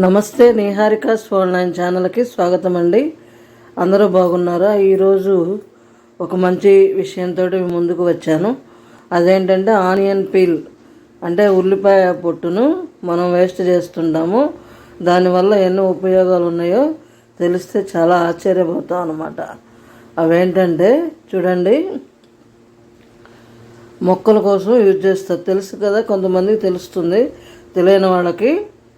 నమస్తే నిహారిక స్వాల్ నైన్ ఛానల్కి స్వాగతం అండి అందరూ బాగున్నారా? ఈరోజు ఒక మంచి విషయంతో ముందుకు వచ్చాను. అదేంటంటే ఆనియన్ పీల్ అంటే ఉల్లిపాయ పొట్టును మనం వేస్ట్ చేస్తుంటాము. దానివల్ల ఎన్నో ఉపయోగాలు ఉన్నాయో తెలిస్తే చాలా ఆశ్చర్యపోతాం అనమాట అవేంటంటే చూడండి మొక్కల కోసం యూజ్ చేస్తారు. తెలుసు కదా కొంతమందికి తెలుస్తుంది. తెలియని వాళ్ళకి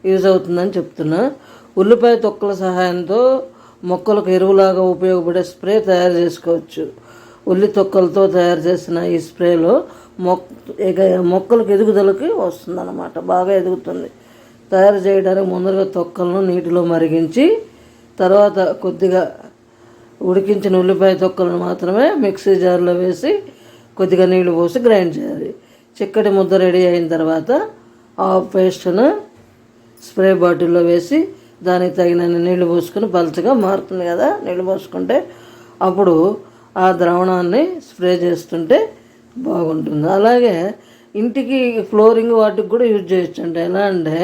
యూజ్ అవుతుందని చెప్తున్నా. ఉల్లిపాయ తొక్కల సహాయంతో మొక్కలకు ఎరువులాగా ఉపయోగపడే స్ప్రే తయారు చేసుకోవచ్చు. ఉల్లి తొక్కలతో తయారు చేసిన ఈ స్ప్రేలో మొక్ ఎగ- మొక్కలకు ఎదుగుదలకి వస్తుందన్నమాట. బాగా ఎదుగుతుంది. తయారు చేయడానికి ముందరగా తొక్కలను నీటిలో మరిగించి తర్వాత కొద్దిగా ఉడికించిన ఉల్లిపాయ తొక్కలను మాత్రమే మిక్సీ జార్లో వేసి కొద్దిగా నీళ్ళు పోసి గ్రైండ్ చేయాలి. చిక్కటి ముద్ద రెడీ అయిన తర్వాత ఆ పేస్ట్ను స్ప్రే బాటిల్లో వేసి దానికి తగినన్ని నీళ్ళు పోసుకొని పలచగా మారుతుంది కదా నీళ్ళు పోసుకుంటే అప్పుడు ఆ ద్రావణాన్ని స్ప్రే చేస్తుంటే బాగుంటుంది. అలాగే ఇంటికి ఫ్లోరింగ్ వాటికి కూడా యూజ్ చేయొచ్చు అంటే ఎలా అంటే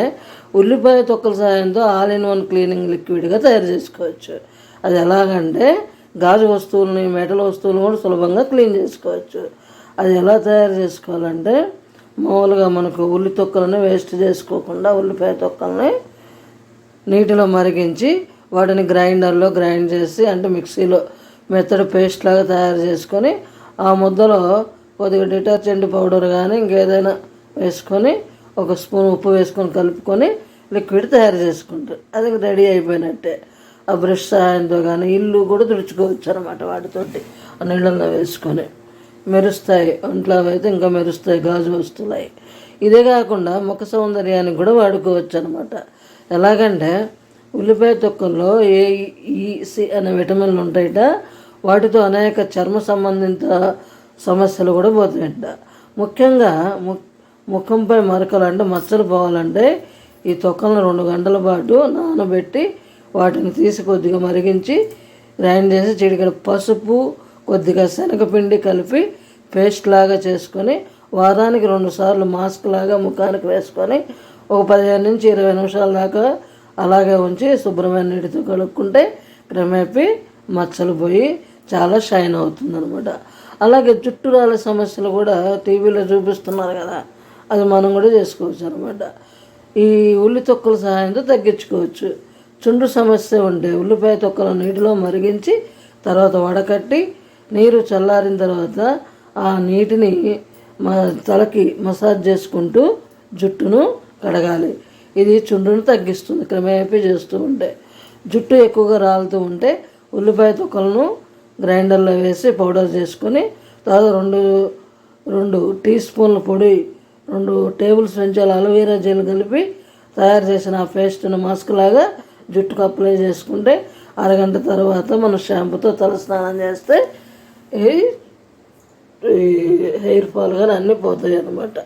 ఉల్లిపాయ తొక్కల సాయంతో ఆల్ ఇన్ వన్ క్లీనింగ్ లిక్విడ్గా తయారు చేసుకోవచ్చు. అది ఎలాగంటే గాజు వస్తువులని మెటల్ వస్తువులను కూడా సులభంగా క్లీన్ చేసుకోవచ్చు. అది ఎలా తయారు చేసుకోవాలంటే మామూలుగా మనకు ఉల్లి తొక్కలను వేస్ట్ చేసుకోకుండా ఉల్లిపాయ తొక్కల్ని నీటిలో మరిగించి వాటిని గ్రైండర్లో గ్రైండ్ చేసి అంటే మిక్సీలో మెత్తడి పేస్ట్ లాగా తయారు చేసుకొని ఆ ముద్దలో కొద్దిగా డిటర్జెంట్ పౌడర్ కానీ ఇంకేదైనా వేసుకొని ఒక స్పూన్ ఉప్పు వేసుకొని కలుపుకొని లిక్విడ్ తయారు చేసుకుంటారు అది రెడీ అయిపోయినట్టే. ఆ బ్రష్ సహాయంతో కానీ ఇల్లు కూడా తుడుచుకోవచ్చు అనమాట వాటితోటి ఆ నీళ్ళల్లో వేసుకొని. మెరుస్తాయి ఒంట్లో అయితే ఇంకా మెరుస్తాయి గాజు వస్తున్నాయి. ఇదే కాకుండా ముఖ సౌందర్యానికి కూడా వాడుకోవచ్చు అనమాట ఎలాగంటే ఉల్లిపాయ తొక్కల్లో ఏ ఈ అనే విటమిన్లు ఉంటాయట వాటితో అనేక చర్మ సంబంధిత సమస్యలు కూడా పోతాయట. ముఖ్యంగా ము ముఖంపై మరకలు అంటే మచ్చలు పోవాలంటే ఈ తొక్కలను రెండు గంటల పాటు నానబెట్టి వాటిని తీసి కొద్దిగా మరిగించి గ్రైండ్ చేసి చిడికడ పసుపు కొద్దిగా శనగపిండి కలిపి పేస్ట్ లాగా చేసుకొని వారానికి రెండు సార్లు మాస్క్ లాగా ముఖానికి వేసుకొని ఒక పదిహేను నుంచి ఇరవై నిమిషాల దాకా అలాగే ఉంచి శుభ్రమైన నీటితో కడుక్కుంటే క్రమేపీ మచ్చలు పోయి చాలా షైన్ అవుతుంది అనమాట అలాగే జుట్టు రాళ్ళ సమస్యలు కూడా టీవీలో చూపిస్తున్నారు కదా అది మనం కూడా చేసుకోవచ్చు అనమాట ఈ ఉల్లి తొక్కల సహాయంతో తగ్గించుకోవచ్చు. చుండ్రు సమస్య ఉంటే ఉల్లిపాయ తొక్కలు నీటిలో మరిగించి తర్వాత వడకట్టి నీరు చల్లారిన తర్వాత ఆ నీటిని మా తలకి మసాజ్ చేసుకుంటూ జుట్టును కడగాలి. ఇది చుండ్రును తగ్గిస్తుంది క్రమేపీ చేస్తూ ఉంటే. జుట్టు ఎక్కువగా రాలుతూ ఉంటే ఉల్లిపాయ తొక్కలను గ్రైండర్లో వేసి పౌడర్ చేసుకొని తర్వాత రెండు రెండు టీ స్పూన్ల పొడి రెండు టేబుల్ స్పూన్ల అలోవేరా జెల్ కలిపి తయారు చేసిన ఆ పేస్ట్ను మాస్క్ లాగా జుట్టుకు అప్లై చేసుకుంటే అరగంట తర్వాత మనం షాంపూతో తల స్నానం చేస్తే ఈ హెయిర్ ఫాల్ కానీ అన్నీ పోతాయి అన్నమాట